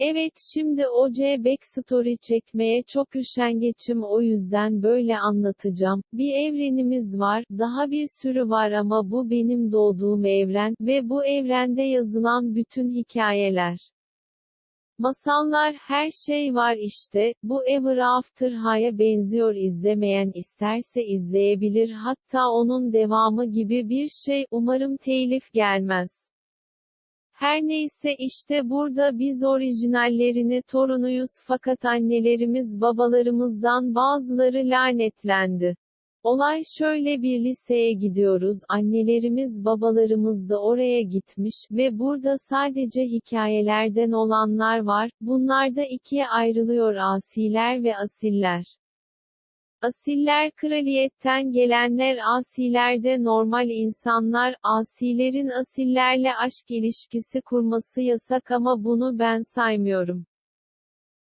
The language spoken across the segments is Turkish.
Evet şimdi OC backstory çekmeye çok üşengeçim o yüzden böyle anlatacağım. Bir evrenimiz var, daha bir sürü var ama bu benim doğduğum evren ve bu evrende yazılan bütün hikayeler. Masallar her şey var işte, bu Ever After High'a benziyor izlemeyen isterse izleyebilir hatta onun devamı gibi bir şey umarım telif gelmez. Her neyse işte burada biz orijinallerini torunuyuz fakat annelerimiz babalarımızdan bazıları lanetlendi. Olay şöyle bir liseye gidiyoruz, annelerimiz babalarımız da oraya gitmiş ve burada sadece hikayelerden olanlar var, bunlar da ikiye ayrılıyor asiler ve asiller. Asiller kraliyetten gelenler asilerde normal insanlar, asilerin asillerle aşk ilişkisi kurması yasak ama bunu ben saymıyorum.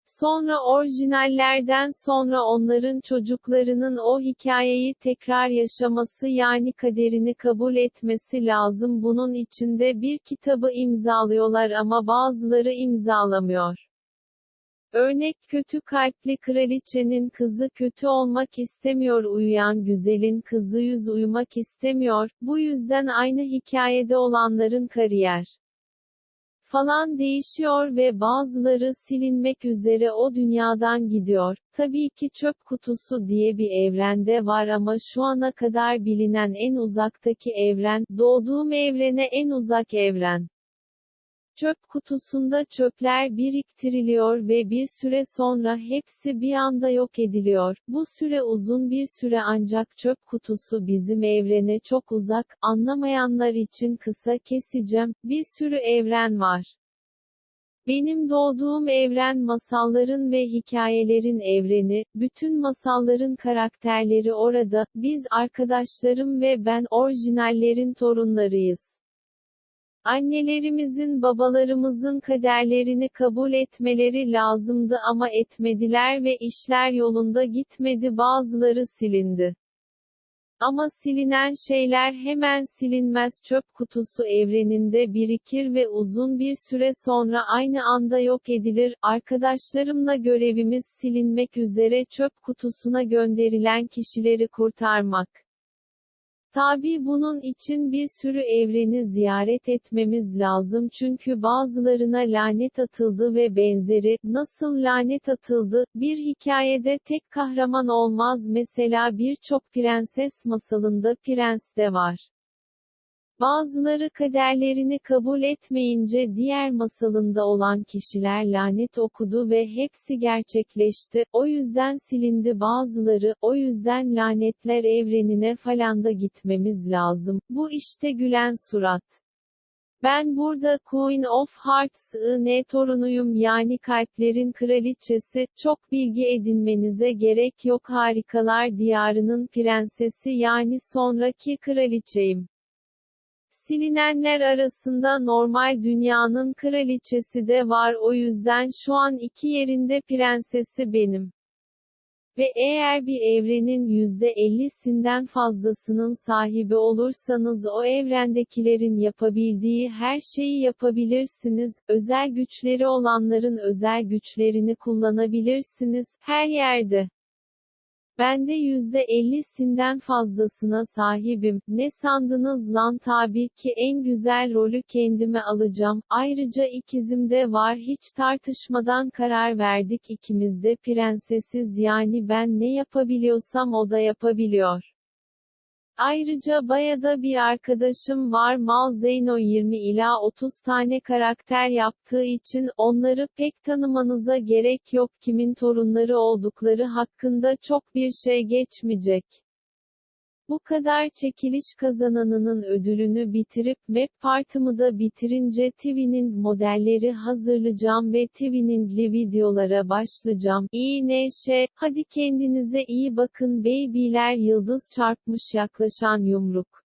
Sonra orijinallerden sonra onların çocuklarının o hikayeyi tekrar yaşaması yani kaderini kabul etmesi lazım bunun içinde bir kitabı imzalıyorlar ama bazıları imzalamıyor. Örnek kötü kalpli kraliçenin kızı kötü olmak istemiyor uyuyan güzelin kızı yüz uyumak istemiyor, bu yüzden aynı hikayede olanların kariyer falan değişiyor ve bazıları silinmek üzere o dünyadan gidiyor. Tabii ki çöp kutusu diye bir evrende var ama şu ana kadar bilinen en uzaktaki evren, doğduğum evrene en uzak evren. Çöp kutusunda çöpler biriktiriliyor ve bir süre sonra hepsi bir anda yok ediliyor. Bu süre uzun bir süre ancak çöp kutusu bizim evrene çok uzak, anlamayanlar için kısa keseceğim, bir sürü evren var. Benim doğduğum evren masalların ve hikayelerin evreni, bütün masalların karakterleri orada, biz arkadaşlarım ve ben orijinallerin torunlarıyız. Annelerimizin babalarımızın kaderlerini kabul etmeleri lazımdı ama etmediler ve işler yolunda gitmedi bazıları silindi. Ama silinen şeyler hemen silinmez çöp kutusu evreninde birikir ve uzun bir süre sonra aynı anda yok edilir. Arkadaşlarımla görevimiz silinmek üzere çöp kutusuna gönderilen kişileri kurtarmak. Tabi bunun için bir sürü evreni ziyaret etmemiz lazım çünkü bazılarına lanet atıldı ve benzeri, nasıl lanet atıldı, bir hikayede tek kahraman olmaz mesela birçok prenses masalında prens de var. Bazıları kaderlerini kabul etmeyince diğer masalında olan kişiler lanet okudu ve hepsi gerçekleşti, o yüzden silindi bazıları, o yüzden lanetler evrenine falan da gitmemiz lazım. Bu işte gülen surat. Ben burada Queen of Hearts'ı torunuyum yani kalplerin kraliçesi, çok bilgi edinmenize gerek yok harikalar diyarının prensesi yani sonraki kraliçeyim. Silinenler arasında normal dünyanın kraliçesi de var o yüzden şu an iki yerinde prensesi benim. Ve eğer bir evrenin %50'sinden fazlasının sahibi olursanız o evrendekilerin yapabildiği her şeyi yapabilirsiniz, özel güçleri olanların özel güçlerini kullanabilirsiniz, her yerde. Ben de %50'sinden fazlasına sahibim. Ne sandınız lan tabii ki en güzel rolü kendime alacağım. Ayrıca ikizim de var hiç tartışmadan karar verdik ikimiz de prensesiz yani ben ne yapabiliyorsam o da yapabiliyor. Ayrıca Baya'da bir arkadaşım var Mal Zeyno 20 ila 30 tane karakter yaptığı için onları pek tanımanıza gerek yok kimin torunları oldukları hakkında çok bir şey geçmeyecek. Bu kadar çekiliş kazananının ödülünü bitirip map partımı da bitirince TV'nin modelleri hazırlayacağım ve TV'nin videolara başlayacağım. İyi neşe, hadi kendinize iyi bakın babyler yıldız çarpmış yaklaşan yumruk.